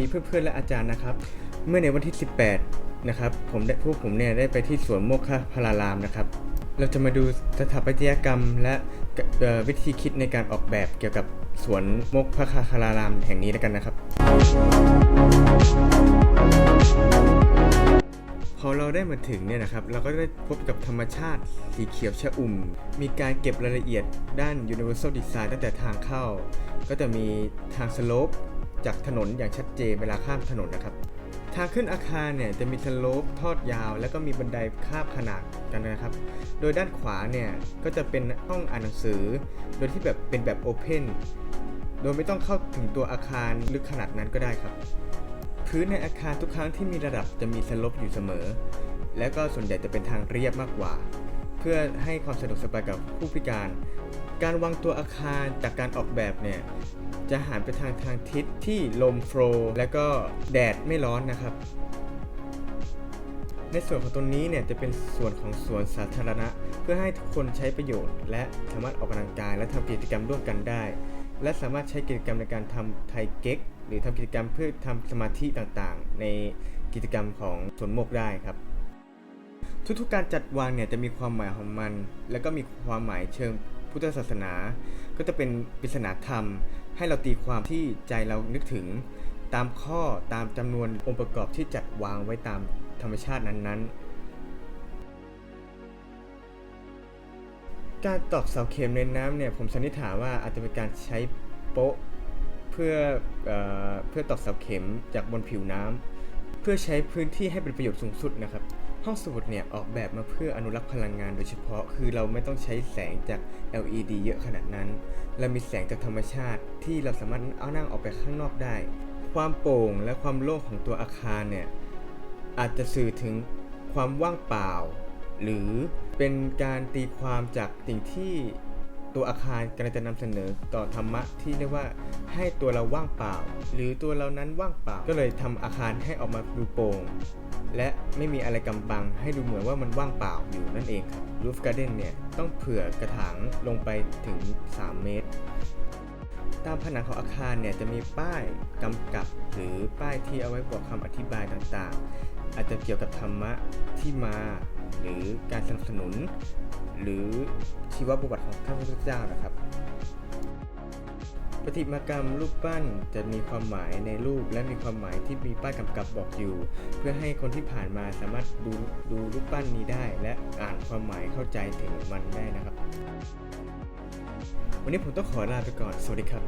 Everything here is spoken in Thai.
ดีเพื่อนๆและอาจารย์นะครับ เมื่อในวันที่ 18 นะครับผมได้พวกผมเนี่ยได้ไปที่สวนโมกขพารารามนะครับ เราจะมาดูสถาปัตยกรรมและวิธีคิดในการออกแบบเกี่ยวกับสวนโมกขพารารามแห่งนี้แล้วกันนะครับ พอเราได้มาถึงเนี่ยนะครับ เราก็ได้พบกับธรรมชาติสีเขียวชะอุ่ม มีการเก็บรายละเอียดด้าน Universal Design ตั้งแต่ทางเข้า ก็จะมีทางสโลป จากถนนอย่างชัดเจนเวลาข้ามถนนนะครับ ทางขึ้นอาคารเนี่ยจะมีสโลปทอดยาว แล้วก็มีบันไดคาบขนาดกันนะครับ โดยด้านขวาเนี่ยก็จะเป็นห้องอ่านหนังสือ โดยที่แบบเป็นแบบโอเพนโดยไม่ต้องเข้าถึงตัวอาคารลึกขนาดนั้นก็ได้ครับ พื้นในอาคารทุกครั้งที่มีระดับจะมีสลบอยู่เสมอ และก็ส่วนใหญ่จะเป็นทางเรียบมากกว่า เพื่อให้ความสะดวกสบายกับผู้พิการ การวางตัวอาคารจากการออกแบบเนี่ย จะหันไปทางทางทิศที่ลมโฟลและก็แดดไม่ร้อนนะครับ ในส่วนของตรงนี้เนี่ยจะเป็นส่วนของสวนสาธารณะ เพื่อให้ทุกคนใช้ประโยชน์ และสามารถออกกำลังกาย และทำกิจกรรมร่วมกันได้ และสามารถใช้กิจกรรมในการทำไทเก๊กหรือทำกิจกรรมเพื่อทำสมาธิต่างๆ ในกิจกรรมของสวนโมกได้ครับ ทุกๆการจัดวางเนี่ยจะมีความหมายของมัน แล้วก็มีความหมายเชิง พุทธศาสนา ก็จะเป็นปริศนาธรรม ให้เราตีความที่ใจเรานึกถึง ตามข้อตามจำนวนองค์ประกอบที่จัดวางไว้ตามธรรมชาตินั้นๆ การตอกเสาเข็มในน้ำเนี่ยผมสันนิษฐานว่าอาจจะเป็นการใช้โป๊ะเพื่อเออเพื่อตอกเสาเข็มจากบนผิวน้ำเพื่อใช้พื้นที่ให้เป็นประโยชน์สูงสุดนะครับ ห้องสมุดเนี่ยออกแบบมาเพื่ออนุรักษ์พลังงานโดยเฉพาะ คือเราไม่ต้องใช้แสงจาก LED เยอะขนาดนั้น เรามีแสงจากธรรมชาติที่เราสามารถเอานั่งออกไปข้างนอกได้ ความโปร่งและความโล่งของตัวอาคารเนี่ยอาจจะสื่อถึงความว่างเปล่า หรือเป็นการตีความจากสิ่งที่ตัวอาคารกำลังจะนำเสนอต่อธรรมะที่เรียกว่าให้ตัวเราว่างเปล่า หรือตัวเรานั้นว่างเปล่า ก็เลยทำอาคารให้ออกมาดูโปร่ง และไม่มีอะไรกำบังให้ดูเหมือนว่ามันว่างเปล่าอยู่นั่นเองครับ Roof Garden เนี่ยต้องเผื่อกระถางลงไปถึง 3 เมตร ตามผนังของอาคารเนี่ยจะมีป้ายกำกับหรือป้ายที่เอาไว้บอกคำอธิบายต่างๆ อาจจะเกี่ยวกับธรรมะที่มา หรือการสนับสนุน หรือชีวประวัติของท่านพระพุทธเจ้านะครับ ฏิมากรรมรูปปั้นจะมีความหมายในรูปและมีความหมายที่มีป้ายกำกับบอกอยู่ เพื่อให้คนที่ผ่านมาสามารถดูดูรูปปั้นนี้ได้ และอ่านความหมายเข้าใจถึงมันได้นะครับ วันนี้ผมต้องขอลาไปก่อน สวัสดีครับ